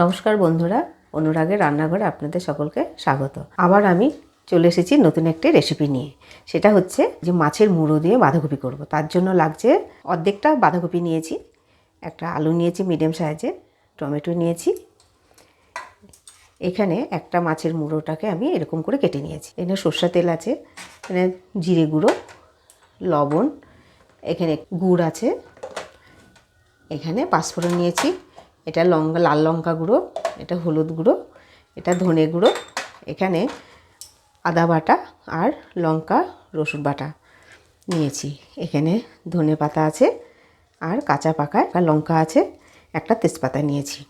নমস্কার বন্ধুরা অনুরাগের রান্নাঘরে আপনাদের সকলকে স্বাগত। আবার আমি চলে এসেছি নতুন একটি রেসিপি নিয়ে। সেটা হচ্ছে যে মাছের মুড়ো দিয়ে বাঁধাকপি করব। তার জন্য লাগছে অর্ধেকটা বাঁধাকপি নিয়েছি, একটা আলু নিয়েছি মিডিয়াম সাইজে টমেটো নিয়েছি। এখানে একটা মাছের মুড়োটাকে আমি এরকম করে কেটে নিয়েছি। এখানে সর্ষা তেল আছে, এখানে জিরে গুঁড়ো, লবণ, এখানে গুড় আছে, এখানে পাঁচফোড়ন নিয়েছি এটা লঙ্কা, লাল লঙ্কা গুঁড়ো, এটা হলুদ গুঁড়ো, এটা ধনে গুঁড়ো, এখানে আদা বাটা আর লঙ্কা, রসুন বাটা নিয়েছি। এখানে ধনে পাতা আছে আর কাঁচা পাকা একটা লঙ্কা আছে, একটা তেজপাতা নিয়েছি।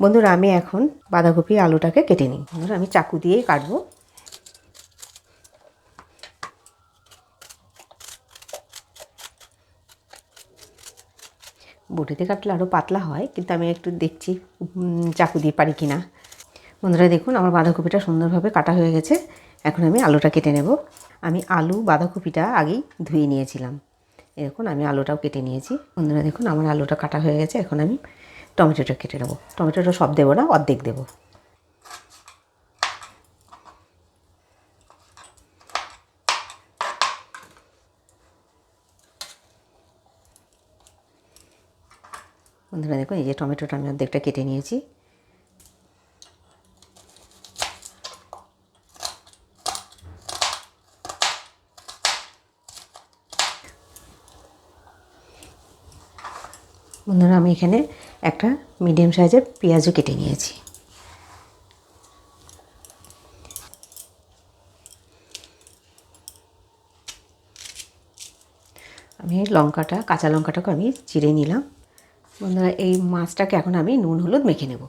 বন্ধুরা, আমি এখন বাঁধাকপি আলুটাকে কেটে নিই। বন্ধুরা, আমি চাকু দিয়েই কাটবো। বটিতে কাটলে আরও পাতলা হয়, কিন্তু আমি একটু দেখছি চাকু দিয়ে পারি কি না বন্ধুরা দেখুন, আমার বাঁধাকপিটা সুন্দরভাবে কাটা হয়ে গেছে। এখন আমি আলুটা কেটে নেব। আমি আলু, বাঁধাকপিটা আগেই ধুয়ে নিয়েছিলাম। এরকম আমি আলুটাও কেটে নিয়েছি। বন্ধুরা দেখুন, আমার আলুটা কাটা হয়ে গেছে। এখন আমি টমেটোটা কেটে নেব। টমেটোটা সব দেবো না, অর্ধেক দেবো। বন্ধুরা দেখুন, এই যে টমেটোটা আমি অর্ধেকটা কেটে নিয়েছি। বন্ধুরা, আমি এখানে একটা মিডিয়াম সাইজের পেঁয়াজও কেটে নিয়েছি। আমি লঙ্কাটা, কাঁচা লঙ্কাটাকে আমি চিড়ে নিলাম। বন্ধুরা, এই মাছটাকে এখন আমি নুন, হলুদ মেখে নেব।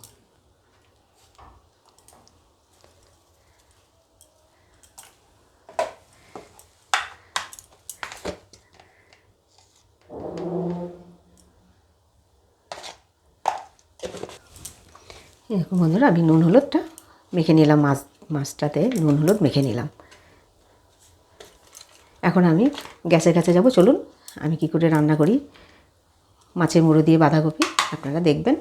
এরকম বন্ধুরা, আমি নুন, হলুদটা মেখে নিলাম, মাছ, মাছটাতে নুন, হলুদ মেখে নিলাম। এখন আমি গ্যাসের কাছে যাব, চলুন, আমি কি করে রান্না করি? মাছের মুড়ো দিয়ে বাঁধাকপি, আপনারা দেখবেন।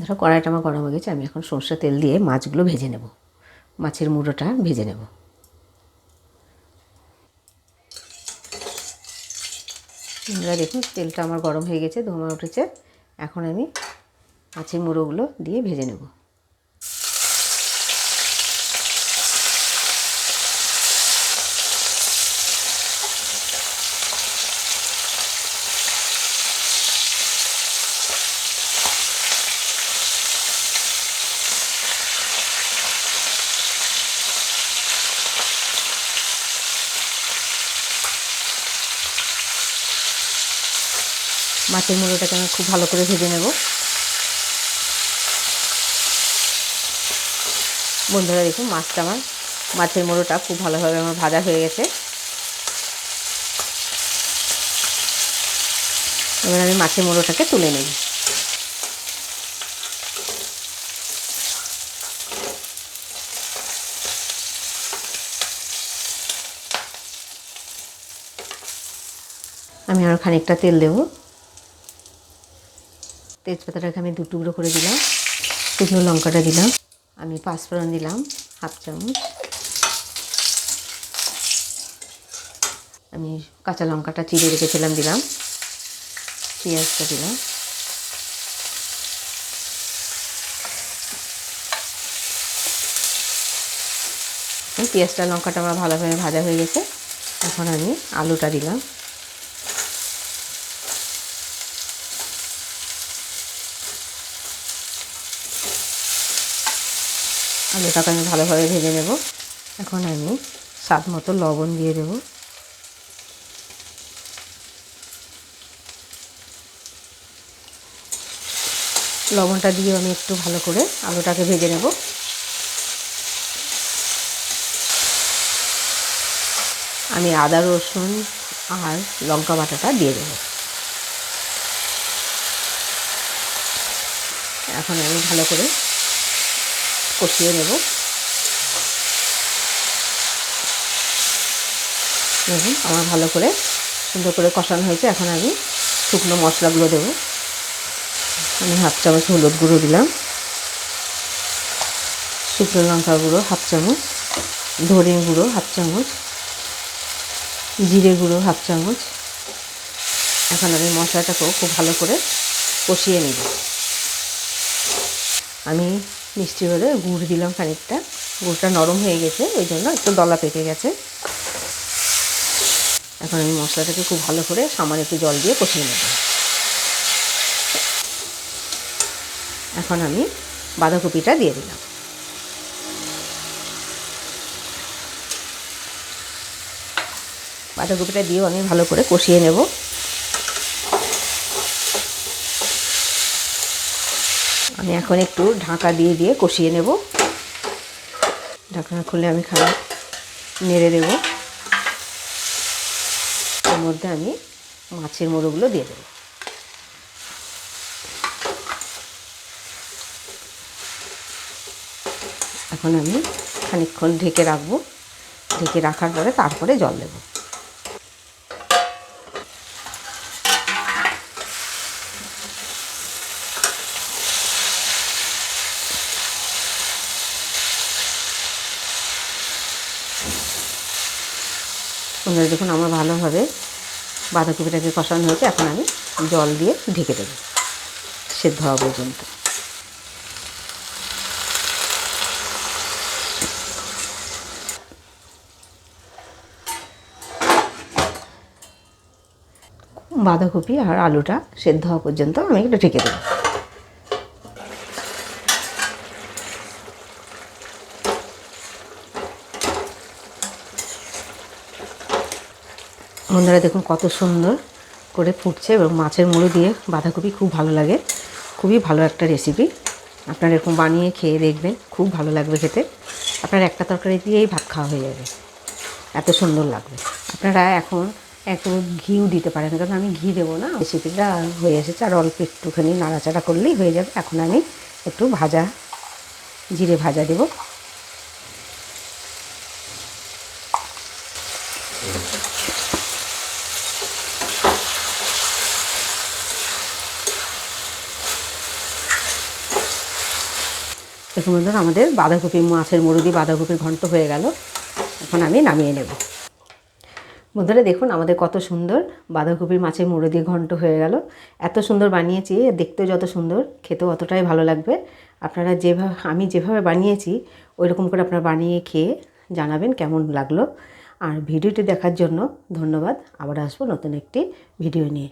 ধরো কড়াইটা আমার গরম হয়ে গেছে, আমি এখন সর্ষে তেল দিয়ে মাছগুলো ভেজে নেব। মাছের মুড়োটা ভেজে নেব। আমরা দেখুন, তেলটা আমার গরম হয়ে গেছে ধোমা উঠেছে। এখন আমি মাছের মুড়োগুলো দিয়ে ভেজে নেব। মাছের মুড়োটাকে আমি খুব ভালো করে ভেজে নেব। বন্ধুরা দেখুন, মাছটা আমার মাছের মুড়োটা খুব ভালোভাবে আমার ভাজা হয়ে গেছে। এবার আমি মাছের মুড়োটাকে তুলে নেব। আমি আরও খানিকটা তেল দেবো। তেজপাতাটাকে আমি দু টুকরো করে দিলাম। শুকনো লঙ্কাটা দিলাম। আমি পাঁচফোড়ন দিলাম, হাফ চামচ। আমি কাঁচা লঙ্কাটা চিড়ে রেখেছিলাম, দিলাম। পেঁয়াজটা দিলাম। পেঁয়াজটা, লঙ্কাটা আমার ভালোভাবে ভাজা হয়ে গেছে। এখন আমি আলুটা দিলাম। আলুটাকে আমি ভালোভাবে ভেজে নেব। এখন আমি স্বাদ মতো লবণ দিয়ে দেব। লবণটা দিয়ে আমি একটু ভালো করে আলুটাকে ভেজে নেব। আমি আদা, রসুন আর লঙ্কা বাটাটা দিয়ে দেবো। এখন আমি ভালো করে কষিয়ে নেব। দেখুন, আমার ভালো করে সুন্দর করে কষানো হয়েছে। এখন আমি শুকনো মশলাগুলো দেবো। আমি হাফ চামচ হলুদ গুঁড়ো দিলাম। শুকনো লঙ্কা গুঁড়ো হাফ চামচ, ধনে গুঁড়ো হাফ চামচ, জিরে গুঁড়ো হাফ চামচ। এখন আমি মশলাটাকেও খুব ভালো করে কষিয়ে নেব। আমি মিষ্টি হলে গুড় দিলাম খানিকটা। গুড়টা নরম হয়ে গেছে, ওই জন্য একটু দলা পেকে গেছে। এখন আমি মশলাটাকে খুব ভালো করে সামান্য একটু জল দিয়ে কষিয়ে নেব। এখন আমি বাঁধাকপিটা দিয়ে দিলাম। বাঁধাকপিটা দিয়েও আমি ভালো করে কষিয়ে নেব। আমি এখন একটু ঢাকা দিয়ে দিয়ে কষিয়ে নেব। ঢাকনা খুলে আমি খাবার নেড়ে দেব এর মধ্যে আমি মাছের মোড়োগুলো দিয়ে দেবো। এখন আমি খানিকক্ষণ ঢেকে রাখব। ঢেকে রাখার পরে তারপরে জল দেবো। বন্ধুরা দেখুন আমার ভালোভাবে বাঁধাকপিটাকে কষানো হয়েছে। এখন আমি জল দিয়ে ঢেকে দেবো। সেদ্ধ হওয়া পর্যন্ত। বাঁধাকপি আর আলুটা সেদ্ধ হওয়া পর্যন্ত আমি একটু ঢেকে দেবো। বন্ধুরা দেখুন কত সুন্দর করে ফুটছে এবং মাছের মুড়ো দিয়ে বাঁধাকপি খুব ভালো লাগে। খুবই ভালো একটা রেসিপি আপনারা এরকম বানিয়ে খেয়ে দেখবেন, খুব ভালো লাগবে খেতে। আপনার একটা তরকারি দিয়েই ভাত খাওয়া হয়ে যাবে। এত সুন্দর লাগবে। আপনারা এখন একটু ঘিও দিতে পারেন, কারণ আমি ঘি দেবো না। রেসিপিটা হয়ে এসেছে আর অল্প একটুখানি নাড়াচাড়া করলেই হয়ে যাবে। এখন আমি একটু ভাজা, জিরে ভাজা দেবো। দেখুন বন্ধুরা, আমাদের বাঁধাকপি মাছের মুরগি বাঁধাকপির ঘন্ট হয়ে গেল। এখন আমি নামিয়ে নেব। বন্ধুরা, দেখুন আমাদের কত সুন্দর বাঁধাকপির মাছের মুড়ো দিয়ে ঘন্ট হয়ে গেল। এত সুন্দর বানিয়েছি দেখতেও যত সুন্দর, খেতেও অতটাই ভালো লাগবে। আপনারা যেভাবে আমি যেভাবে বানিয়েছি ওই রকম করে আপনারা বানিয়ে খেয়ে জানাবেন কেমন লাগল। আর ভিডিওটি দেখার জন্য ধন্যবাদ। আবার আসব নতুন একটি ভিডিও নিয়ে।